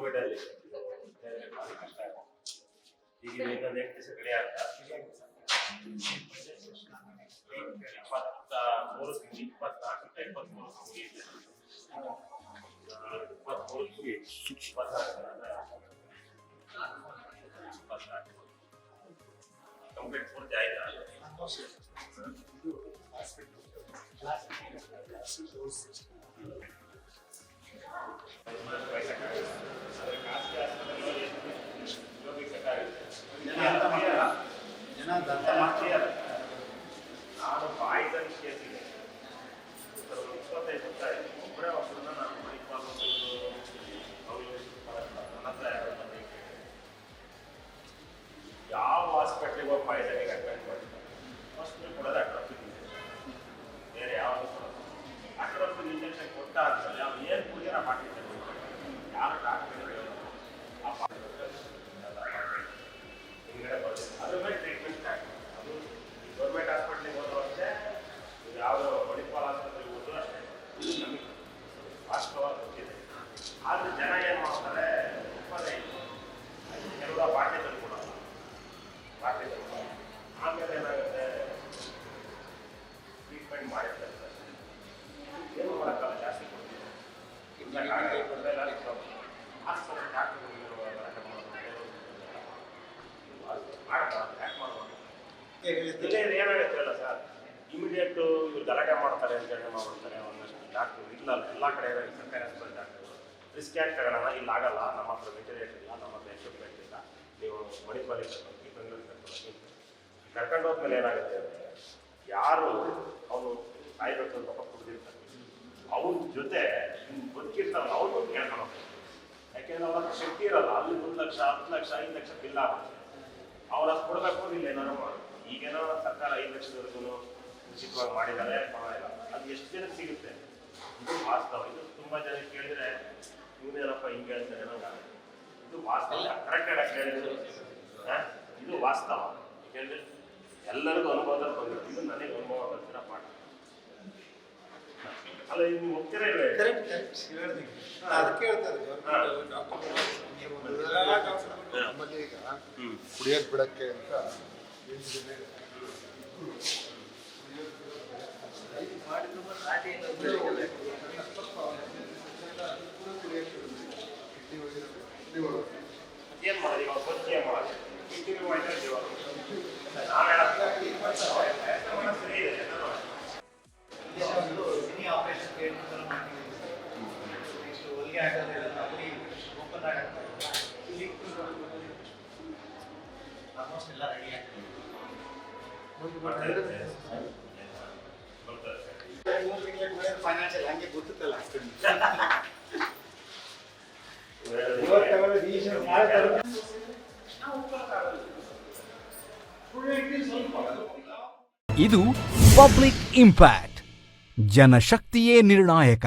Covid ಅಲ್ಲಿ ಕಷ್ಟ ಆಯ್ತು. ಈಗ ಇನ್ನೊಂದು ಎಂಟು ದಿವಸ ಕಡೆ ಆಗ್ತಾ ಇಪ್ಪತ್ತ ಮೂರು ಇಪ್ಪತ್ನಾಲ್ಕು ಇಪ್ಪತ್ಮೂರು ಮುಗಿಯುತ್ತೆ ಇಪ್ಪತ್ಮೂರು ಮುಗಿಯುತ್ತೆ ಇಪ್ಪತ್ನಾಲ್ಕು ಇಪ್ಪತ್ನಾಲ್ಕು ಕಂಪ್ಲೀಟ್ ಪೂರ್ತಿ ಆಯ್ತಾ ಜನ ಇಂಜೆಕ್ಷನ್ ಅವ್ರು ಏನು ಕುಡಿಯೋಣ ಮಾಡಿದ್ದೇವೆ ಯಾರು ಡಾಕ್ಟರ್ ಹಿಂಗಡೆ ಬರ್ತದೆ ಅದ್ರ ಮೇಲೆ ಟ್ರೀಟ್ಮೆಂಟ್ ಅದು ಗೌರ್ಮೆಂಟ್ ಹಾಸ್ಪಿಟ್ಲಿಗೆ ಹೋದ್ರು ಅಷ್ಟೇ ಯಾವುದೋ ಮಣಿಪಾಲ್ ಆಸ್ಪತ್ರೆಗೆ ಹೋದ್ರು ಅಷ್ಟೇ ಇದು ನಮಗೆ ವಾಸ್ತವವಾಗಿ ಗೊತ್ತಿದೆ ಜನ ಏನು ಮಾಡ್ತಾರೆ ಒಪ್ಪದೇ ಇತ್ತು ಬಾಟ್ಲಿ ತಂದ್ಕೊಡಲ್ಲ ಬಾಟ್ಲಿ ಆಮೇಲೆ ಏನಾಗುತ್ತೆ? ಟ್ರೀಟ್ಮೆಂಟ್ ಮಾಡಿರ್ತಾರೆ ಏನು ಮಾಡೋಕ್ಕಲ್ಲ ಅಲ್ಲ ಸರ್ ಇಮಿಡಿಯೇಟ್ ಇವ್ರು ಗಲಾಟೆ ಮಾಡ್ತಾರೆ ಅಂತ ಹೇಳಿ ಮಾಡ್ತಾರೆ ಒಂದಷ್ಟು ಡಾಕ್ಟರ್ ಇಲ್ಲ ಎಲ್ಲ ಕಡೆ ಸರ್ಕಾರಿ ಆಸ್ಪತ್ರೆ ಡಾಕ್ಟರ್ ರಿಸ್ಕ್ ಯಾಕೆ ತಗೊಳ್ಳೋಣ ಇಲ್ಲಿ ಆಗಲ್ಲ ನಮ್ಮ ಹತ್ರ ಇಲ್ಲ ನಮ್ಮ ಹತ್ರ ಎಕ್ವಿಪ್ಮೆಂಟ್ ನೀವು ಮಣಿಪಾಲಿಗೆ ಕರ್ಕೊಂಡು ಕರ್ಕೊಂಡು ಕರ್ಕೊಂಡು ಹೋದ್ಮೇಲೆ ಏನಾಗುತ್ತೆ ಯಾರು ಅವನು ಸಾಯ್ಬೇಕು ಅಂತ ಕುಡಿದಿರ್ತಾರೆ ಅವ್ರ ಜೊತೆ ಬದುಕಿರ್ತಾರಲ್ಲ ಅವ್ರು ಕೇಳ್ಕೊಂಡು ಯಾಕೆಂದ್ರೆ ಅವ್ರ ಹತ್ರ ಶಕ್ತಿ ಇರಲ್ಲ ಅಲ್ಲಿ ಒಂದು ಲಕ್ಷ ಹತ್ತು ಲಕ್ಷ ಐದು ಲಕ್ಷ ಬಿಲ್ ಆಗುತ್ತೆ. ಅವ್ರು ಅದು ಕೊಡಬೇಕು ಇಲ್ಲ ಏನಾದ್ರು ಮಾಡಿ ಈಗೇನೋ ಸರ್ಕಾರ ಐದು ಲಕ್ಷದವರೆಗೂ ನಿಶ್ಚಿತವಾಗಿ ಮಾಡಿದ್ದಾರೆ ಪರವಾಗಿಲ್ಲ ಅದು ಎಷ್ಟು ಜನಕ್ಕೆ ಸಿಗುತ್ತೆ? ಇದು ವಾಸ್ತವ. ಇದು ತುಂಬ ಜನ ಕೇಳಿದ್ರೆ ಇವನೇನಪ್ಪ ಹಿಂಗೆ ಹೇಳ್ತಾರೆ ಇದು ವಾಸ್ತವ. ಕರೆಕ್ಟ್ ಕೇಳಿದ್ರು ಹೇಳಿದ್ರು ಇದು ವಾಸ್ತವ. ಯಾಕೆಂದ್ರೆ ಎಲ್ಲರಿಗೂ ಅನುಭವದಲ್ಲಿ ಬಂದಿರುತ್ತೆ. ಇದು ನನಗೆ ಅನುಭವ ಬರ್ತಿರೋ ಪಾಠ ಅಲ್ಲ ಇದು ನೀವು ಒಪ್ತೀರಾ ಇಲ್ಲ ಹೇಳಿ? ಕರೆಕ್ಟ್ ಕರೆಕ್ಟ್ ಹೇಳಿದೀನಿ ಅದಕ್ಕೆ ಹೇಳ್ತಾರೆ ಗೌರ್ಮೆಂಟ್ ಡಾಕ್ಟರ್ ನೀವು ಎಲ್ಲ ಡಾಕ್ಟರ್ ನಮ್ಮಲ್ಲಿ ಈಗ ಹ್ಮ್ ಕುಡಿಯೋದು ಬಿಡಕ್ಕೆ ಅಂತ ಏನಿದೆ ಫೈನಾನ್ಷಿಯಲ್ ಗೊತ್ತಲ್ಲ ಇದು ಪಬ್ಲಿಕ್ ಇಂಪ್ಯಾಕ್ಟ್. जनशक्त निर्णायक।